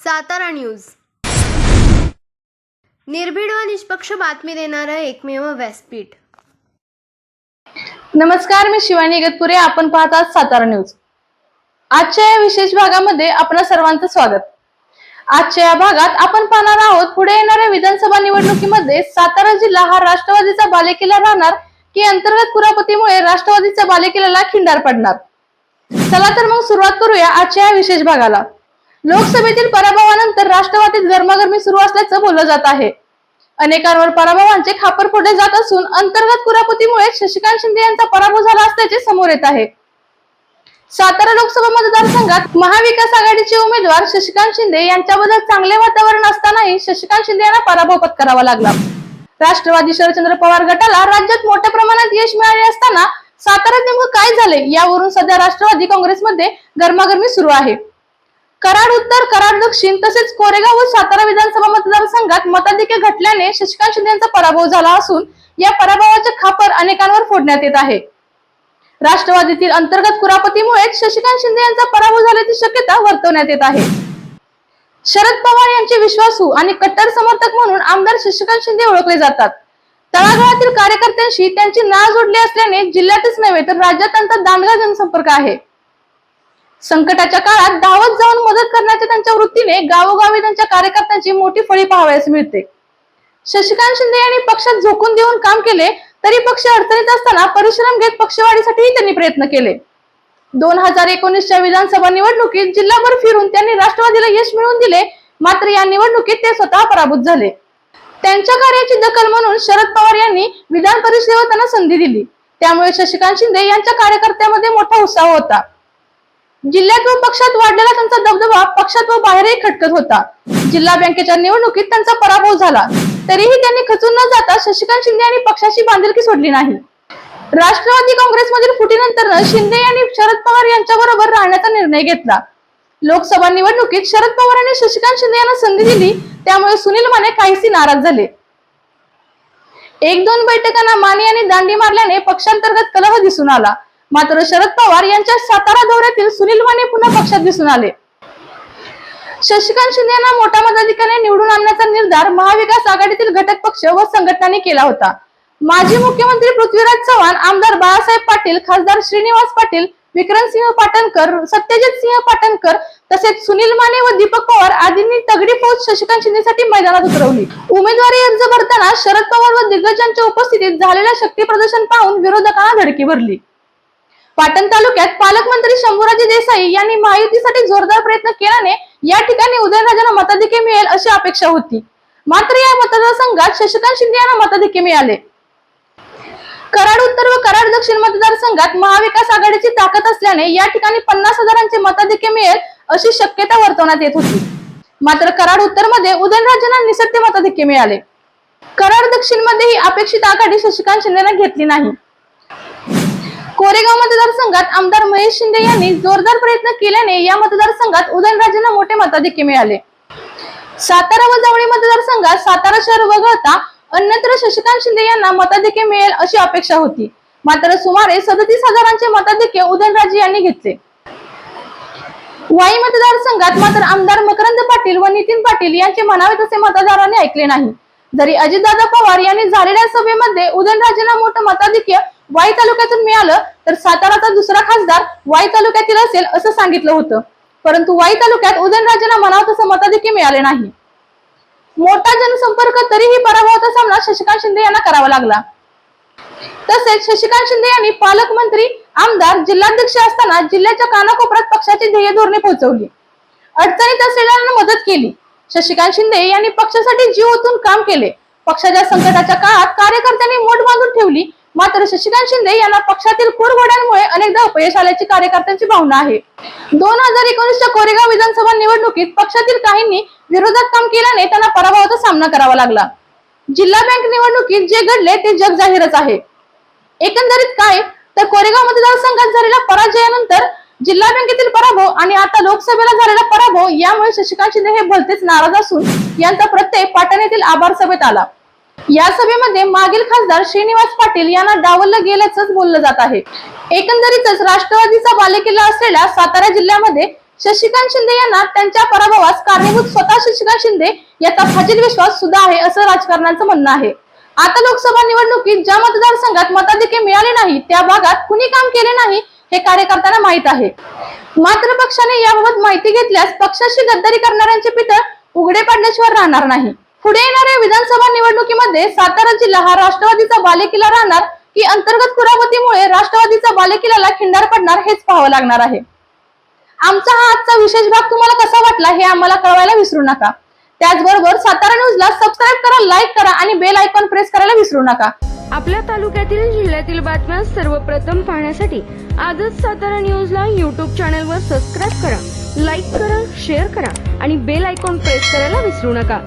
Satara news. निर्भीड व निष्पक्ष बातमी देणारं एकमेव व्यासपीठ. नमस्कार मी शिवानी इगतपुरे. आपण पाहतात सातारा न्यूज. आजच्या या विशेष भागामध्ये आपणा सर्वांचं स्वागत. आजच्या या भागात आपण पाहणार आहोत पुढे येणाऱ्या विधानसभा निवडणुकीमध्ये सातारा जिल्हा हा राष्ट्रवादीचा बालेकिल्ला राहणार की अंतर्गत कुरापतीमुळे राष्ट्रवादीचा बालेकिल्ल्याला खिंडार पडणार? चला तर मग सुरुवात करूया आजच्या या विशेष भागाला. लोकसभेतील पराभवानंतर राष्ट्रवादीत गरमागरमी सुरू असल्याचं बोललं जात आहे. अनेकांवर पराभवांचे खापर फोडले जात असून अंतर्गत कुरापतीमुळे शशिकांत शिंदे यांचा पराभव झाला असल्याचे समोर येत आहे. सातारा लोकसभा मतदारसंघात महाविकास आघाडीचे उमेदवार शशिकांत शिंदे यांच्याबद्दल चांगले वातावरण असतानाही शशिकांत शिंदे यांना पराभव पत्करावा लागला. राष्ट्रवादी शरदचंद्र पवार गटाला राज्यात मोठ्या प्रमाणात यश मिळाले असताना साताऱ्यात नेमकं काय झाले यावरून सध्या राष्ट्रवादी काँग्रेसमध्ये गरमागरमी सुरू आहे. कराड उत्तर कराड दक्षिण तसेच कोरेगाव व सातारा विधानसभा मतदारसंघात मताधिक्य घटल्याने शशिकांत शिंदे यांचा पराभव झाला असून या पराभवाचे खापर अनेकांवर फोडण्यात येत आहे. राष्ट्रवादीतील अंतर्गत कुरापतीमुळे शशिकांत शिंदे यांचा पराभव झाल्याची शक्यता वर्तवण्यात येत आहे. शरद पवार यांचे विश्वासू आणि कट्टर समर्थक म्हणून आमदार शशिकांत शिंदे ओळखले जातात. तळागाळातील कार्यकर्त्यांशी त्यांची नाळ जोडली असल्याने जिल्ह्यातच नव्हे तर राज्यात त्यांचा दांडगा जनसंपर्क आहे. संकटाच्या काळात धावत जाऊन मदत करण्याच्या त्यांच्या वृत्तीने गावोगावी त्यांच्या कार्यकर्त्यांची मोठी फळी पाहावयास मिळते. शशिकांत शिंदे यांनी पक्षात झोकून देऊन काम केले तरी पक्ष अडचणीत असताना परिश्रम घेत पक्षवाढीसाठीही त्यांनी प्रयत्न केले. दोन हजार एकोणीसच्या विधानसभा निवडणुकीत जिल्हाभर फिरून त्यांनी राष्ट्रवादीला यश मिळवून दिले मात्र या निवडणुकीत ते स्वतः पराभूत झाले. त्यांच्या कार्याची दखल म्हणून शरद पवार यांनी विधान परिषदेवर त्यांना संधी दिली. त्यामुळे शशिकांत शिंदे यांच्या कार्यकर्त्यामध्ये मोठा उत्साह होता. जिल्ह्यात व पक्षात वाढलेला त्यांचा दबदबा पक्षात व बाहेरही खटकत होता. जिल्हा बँकेच्या निवडणुकीत त्यांचा पराभव झाला. तरीही त्यांनी खचून न जाता शशिकांत शिंदे यांनी पक्षाची बांधिलकी सोडली नाही. राष्ट्रवादी काँग्रेसमधील फुटीनंतर शिंदे यांनी शरद पवार यांच्या बरोबर राहण्याचा निर्णय घेतला. लोकसभा निवडणुकीत शरद पवार यांनी शशिकांत शिंदे यांना संधी दिली त्यामुळे सुनील माने काहीसे नाराज झाले. एक दोन बैठकांना माने यांनी दांडी मारल्याने पक्षांतर्गत कलह दिसून आला. मात्र शरद पवार यांच्या सातारा दौऱ्यातील सुनील माने पुन्हा पक्षात दिसून आले. शशिकांत शिंदे यांना मोठ्या मताधिकाने निवडून आणण्याचा निर्धार महाविकास आघाडीतील घटक पक्ष व संघटनांनी केला होता. माजी मुख्यमंत्री पृथ्वीराज चव्हाण आमदार बाळासाहेब पाटील खासदार श्रीनिवास पाटील विक्रमसिंह पाटणकर सत्यजित सिंह पाटणकर तसेच सुनील माने व दीपक पवार आदींनी तगडी फौज शशिकांत शिंदेसाठी मैदानात उतरवली. उमेदवारी अर्ज भरताना शरद पवार व दिग्गजांच्या उपस्थितीत झालेल्या शक्ती प्रदर्शन पाहून विरोधकांना धडकी भरली. पाटण तालुक्यात पालकमंत्री शंभूराजे देसाई यांनी महायुतीसाठी जोरदार प्रयत्न केल्याने या ठिकाणी उदयनराजांना मताधिके मिळेल अशी अपेक्षा होती. मात्र या मतदारसंघात शशिकांत शिंदे यांना मताधिके मिळाले. कराड उत्तर व कराड दक्षिण मतदारसंघात महाविकास आघाडीची ताकद असल्याने या ठिकाणी पन्नास हजारांचे मताधिके मिळेल अशी शक्यता वर्तवण्यात येत होती. मात्र कराड उत्तरमध्ये उदयनराजांना निसत्य मताधिके मिळाले. कराड दक्षिणमध्ये ही अपेक्षित आघाडी शशिकांत शिंदेने घेतली नाही. कोरेगाव मतदारसंघात आमदार महेश शिंदे यांनी जोरदार प्रयत्न केल्याने या मतदारसंघात उदयनराजेंना मोठे मताधिक्य मिळाले. सातारा व जावळी मतदारसंघात सातारा शहर वगळता अन्यत्र शशिकांत शिंदे यांना मताधिक्य मिळेल अशी अपेक्षा होती. मात्र सुमारे सदतीस हजारांचे मताधिक्य उदयनराजे यांनी घेतले. वाई मतदारसंघात मात्र आमदार मकरंद पाटील व नितीन पाटील यांचे म्हणावे तसे मतदारांनी ऐकले नाही. जरी अजितदादा पवार यांनी झालेल्या सभेमध्ये उदयनराजेंना मोठं मताधिक्य वाई तालुक्यातून मिळालं तर साताराचा दुसरा खासदार वाई तालुक्यातील असेल असं सांगितलं होतं. परंतु वाई तालुक्यात उदयनराजेंना म्हणावं तसं मताधिक्य मिळाले नाही. मोठा जनसंपर्क तरीही पराभवाचा सामना शशिकांत शिंदे यांना करावा लागला. तसेच शशिकांत शिंदे यांनी पालकमंत्री आमदार जिल्हाध्यक्ष असताना जिल्ह्याच्या कानाकोपऱ्यात पक्षाची ध्येय धोरणे पोहोचवली. अडचणीत असलेल्यांना मदत केली. शशिकांत शिंदे यांनी पक्षासाठी जीव ओतून काम केले. पक्षाच्या संकटाच्या काळात कार्यकर्त्यांनी मोठ बांधून ठेवली. मात्र शशिकांत शिंदे यांना पक्षातील कुरघोड्यांमुळे अनेकदा अपयश आल्याची कार्यकर्त्यांची भावना आहे. दोन हजार एकोणीसच्या कोरेगाव विधानसभा निवडणुकीत पक्षातील काहींनी विरोधात काम केल्याने त्यांना पराभवाचा सामना करावा लागला. जिल्हा बँक निवडणुकीत जे घडले ते जग जाहीरच आहे. एकंदरीत काय? तर कोरेगाव मतदारसंघात झालेल्या पराजयानंतर जिल्हा बँकेतील पराभव आणि आता लोकसभेला झालेला पराभव यामुळे शशिकांत शिंदे हे भलतेच नाराज असून यांचा प्रत्यय पाटण येथील आभार सभेत आला. या सभेमध्ये मागील खासदार श्रीनिवास पाटील यांना डावललं गेल्याचंच बोललं जात आहे. एकंदरीतच राष्ट्रवादीचा बालेकिल्ला असलेल्या सातारा जिल्ह्यामध्ये शशिकांत शिंदे यांना त्यांच्या पराभवास कारणीभूत स्वतः शशिकांत शिंदे याचा फाजील विश्वास सुद्धा आहे असं राजकारणाचं म्हणणं आहे. आता लोकसभा निवडणुकीत ज्या मतदारसंघात मताधिके मिळाले नाही त्या भागात कुणी काम केले नाही हे कार्यकर्त्यांना माहीत आहे. मात्र पक्षाने याबाबत माहिती घेतल्यास पक्षाशी गद्दारी करणाऱ्यांचे पितळ उघडे पडल्याशिवाय राहणार नाही. पुढे येणाऱ्या विधानसभा निवडणुकीमध्ये सातारा जिल्हा हा राष्ट्रवादीचा बालेकिल्ला राहणार की अंतर्गत कुरापतीमुळे राष्ट्रवादीचा बालेकिल्ल्याला खिंडार पडणार हेच पाहावं लागणार आहे. आमचा हा आजचा विशेष भाग तुम्हाला कसा वाटला हे आम्हाला कळवायला विसरू नका. त्याचबरोबर सातारा न्यूजला सबस्क्राईब करा लाईक करा आणि बेल आयकॉन प्रेस करायला विसरू नका. आपल्या तालुक्यातील जिल्ह्यातील बातम्या सर्वप्रथम पाहण्यासाठी आजच सातारा न्यूजला यूट्यूब चॅनलवर सबस्क्राईब करा लाईक करा शेअर करा आणि बेल आयकॉन प्रेस करायला विसरू नका.